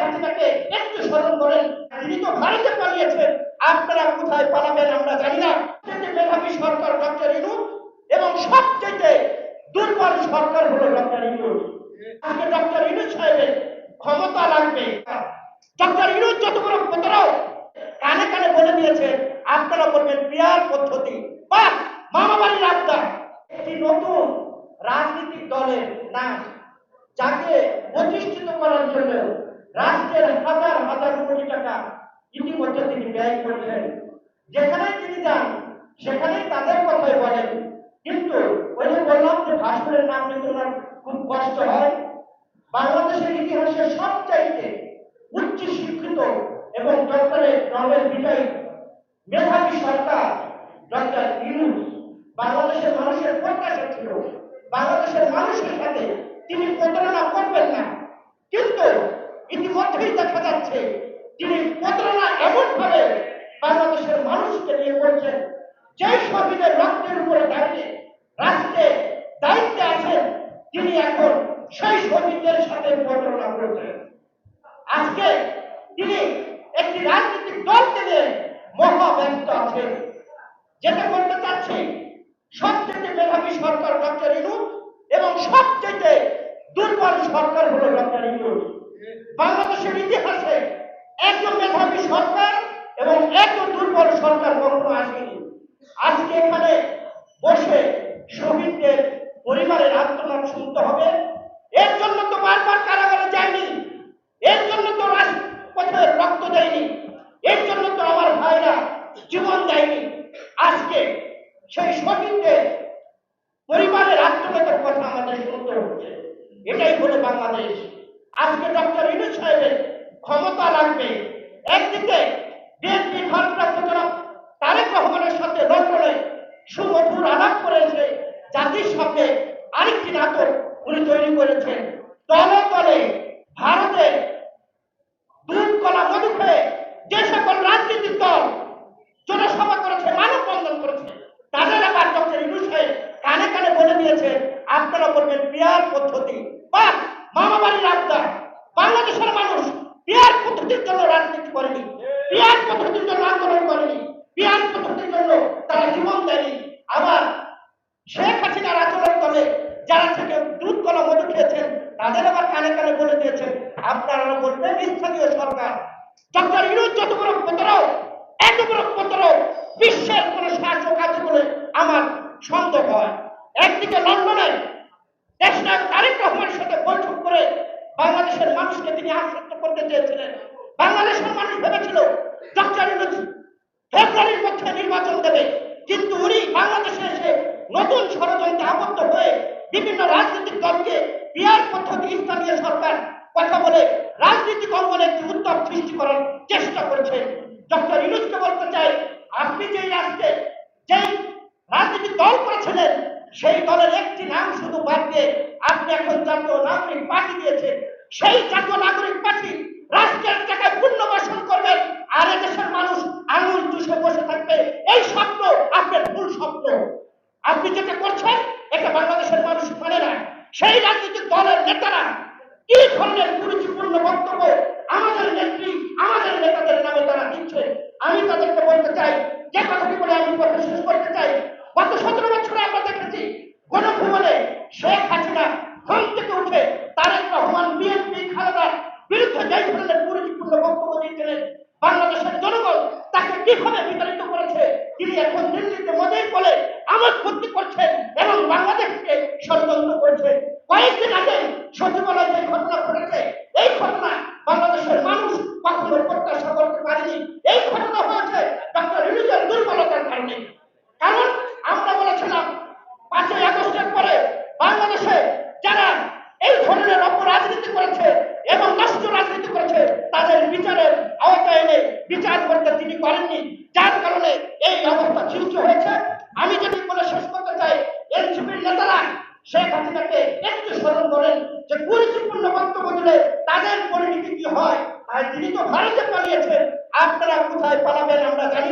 হাসিনাকে একটু স্মরণ করেন। তিনি তো ভারতে পালিয়েছেন। আপনারা কোথায় পালাবেন আমরা জানি না। মেধাবী সরকার ডক্টর ইনু এবং সবচেয়ে দুর্বল সরকার হলো ডক্টর ইনু। আজকে ডক্টর ইনু সাহেবের ক্ষমতা লাগবে। ডক্টর ইনু যত বড় প্রতারক কানে কানে বলে দিয়েছে, আপনারা বলবেন পিয়ার পদ্ধতি। বা মামা বাড়ির আড্ডা। একটি নতুন রাজনৈতিক দলের নাম যাকে প্রতিষ্ঠিত করার জন্য রাষ্ট্রের হাজার হাজার কোটি টাকা ইতিমধ্যে তিনি ব্যয় করেছেন যেখানে তিনি যান, সেখানেই তাদের কথাই বলেন। কিন্তু ওই যে বললাম যে ভাস্করের নাম নিতে খুব কষ্ট হয়। বাংলাদেশের ইতিহাসে সবচাইতে উচ্চ শিক্ষিত এবং ডক্টরের নোবেল বিজয়ী মেধাবী সরকার ডক্টর ইউনুস বাংলাদেশের মানুষের প্রত্যাশা ছিল। বাংলাদেশের মানুষের সাথে তিনি প্রতারণা করবেন না কিন্তু ইতিমধ্যেই দেখা যাচ্ছে তিনি প্রতারণা এমন ভাবে বাংলাদেশের মানুষকে নিয়ে করছেন যে শহীদের রক্তের উপরে দাঁড়িয়ে রাষ্ট্রে দায়িত্বে আছেন তিনি এখন সেই শহীদদের সাথে প্রতারণা করেছেন। আজকে তিনি একটি রাজনৈতিক দলকে নিয়ে মহা ব্যস্ত আছেন। যেটা করতে চাচ্ছি, সবচেয়ে মেধাবী সরকার ডক্টর ইনু এবং সবচেয়ে দুর্বল সরকার হলো ডক্টর ইনু। বাংলাদেশের ইতিহাসে এত মেধাবী সরকার এবং এত দুর্বল সরকার কখনো আসেনি আজকে এখানে বসে শহীদদের পরিবারের আত্মনাদ হবে। এর জন্য তো বারবার কারাগারে যায়নি। এর জন্য তো রাজপথে রক্ত দেয়নি। এর জন্য তো আমার ভাইরা জীবন দেয়নি। আজকে সেই শহীদদের পরিবারের আত্মনাদের কথা আমাদের শুনতে হচ্ছে। এটাই হলো বাংলাদেশ। আজকে ডক্টর ইনু সাহেবের ক্ষমতা লাগবে। একদিকে বিএনপি ভারপ্রাপ্ত জনাব তারেক রহমানের সাথে লন্ডনে সুমধুর আলাপ করেছে জাতির সাথে আরেকটি নাটক উনি তৈরি করেছেন দলে দলে ভারতে দুধ কলা মধু খেয়ে যে সকল রাজনীতিক দল জনসভা করেছে মানববন্ধন করেছে তাদের আবার ডক্টর ইনু সাহেব কানে কানে বলে দিয়েছে আপনারা বলবেন পিয়ার পদ্ধতি। বা মামা বাড়ির আড্ডা বাংলাদেশের মানুষ পিয়ার পদ্ধতির জন্য রাজনীতি করেনি। পিয়ার পদ্ধতির জন্য আন্দোলন করেনি। পিয়ার পদ্ধতির জন্য তারা জীবন দেয়নি। আবার শেখ হাসিনার আচরণ করে যারা থেকে দুধ কলা মধু খেয়েছেন তাদের আবার কানে কানে বলে দিয়েছেন আপনারা বলবেন স্থানীয় সরকার। ডক্টর ইউনুস যত বড় প্রতারক এত বড় প্রতারক বিশ্বের কোন শাসক আছে বলে আমার সন্দেহ হয়। একদিকে লন্ডনে দেশনায়ক তারেক রহমানের সাথে বৈঠক করে বাংলাদেশের মানুষকে তিনি আশ্বস্ত করতে চেয়েছিলেন। বাংলাদেশের মানুষ ভেবেছিল, ডক্টর ফেব্রুয়ারির মধ্যে নির্বাচন দেবে। কিন্তু উনি বাংলাদেশে এসে নতুন ষড়যন্ত্রে আবদ্ধ হয়ে বিভিন্ন রাজনৈতিক দলকে বিয়ার পদ্ধতি স্থানীয় সরকার কথা বলে রাজনৈতিক অঙ্গনে একটি উত্তপ সৃষ্টি করার চেষ্টা করেছে। ডক্টর ইউনুসকে বলতে চাই, আপনি যেই রাষ্ট্রে, যেই রাজনৈতিক দল করেছিলেন সেই দলের একটি নাম শুধু বাদ দিয়ে আপনি এখন জাতীয় নাগরিক পার্টি দিয়েছেন। সেই জাতীয় নাগরিক পার্টি রাষ্ট্রের টাকায় পুনর্বাসন করবেন আর দেশের মানুষ আঙুল চুষে বসে থাকবে। এই স্বপ্ন আপনার ভুল স্বপ্ন। আপনি যেটা করছেন, এটা বাংলাদেশের মানুষ মানে না। সেই রাজনৈতিক দলের নেতারা কি ধরনের কুরুচিপূর্ণ বক্তব্য আমাদের নেত্রী, আমাদের নেতাদের নামে তারা দিচ্ছে? আমি তাদেরকে বলতে চাই যে কথাটি বলে আমি কথা শেষ করতে চাই গত সতেরো বছরে আমরা দেখেছি গণভবনে শেখ হাসিনা ঘুম থেকে উঠে তারেক রহমান বিএনপি খালেদার বিরুদ্ধে যে ধরনের কুরুচিপূর্ণ বক্তব্য দিয়েছিলেন বাংলাদেশের জনগণ তাকে কীভাবে বিতাড়িত করেছে, তিনি এখন দিল্লিতে মজের বলে আমোদ ফুর্তি করছেন এবং বাংলাদেশকে ষড়যন্ত্র করছে কয়েকদিন আগে সচিবালয় যে ঘটনা ঘটেছে এই ঘটনা বাংলাদেশের মানুষ কখনো প্রত্যাশা করতে পারেনি এই ঘটনা হয়েছে ডক্টর ইউনুসের দুর্বলতার কারণে কারণ আমরা বলেছিলাম পাঁচই আগস্টের পরে বাংলাদেশে যারা এই ধরনের অপরাজনীতি করেছে এবং নষ্ট রাজনীতি করেছে তাদের বিচারের আওতায় এনে বিচার করেননি যার কারণে এই অবস্থা সৃষ্টি হয়েছে। আমি যদি বলে শেষ করতে চাই, এনসিপির নেতারা শেখ হাসিনাকে একটু স্মরণ করেন যে গুরুত্বপূর্ণ বক্তব্য দিলে তাদের পরিণতি কি হয় আর তিনি তো ভারতে পালিয়েছেন। আপনারা কোথায় পালাবেন আমরা জানি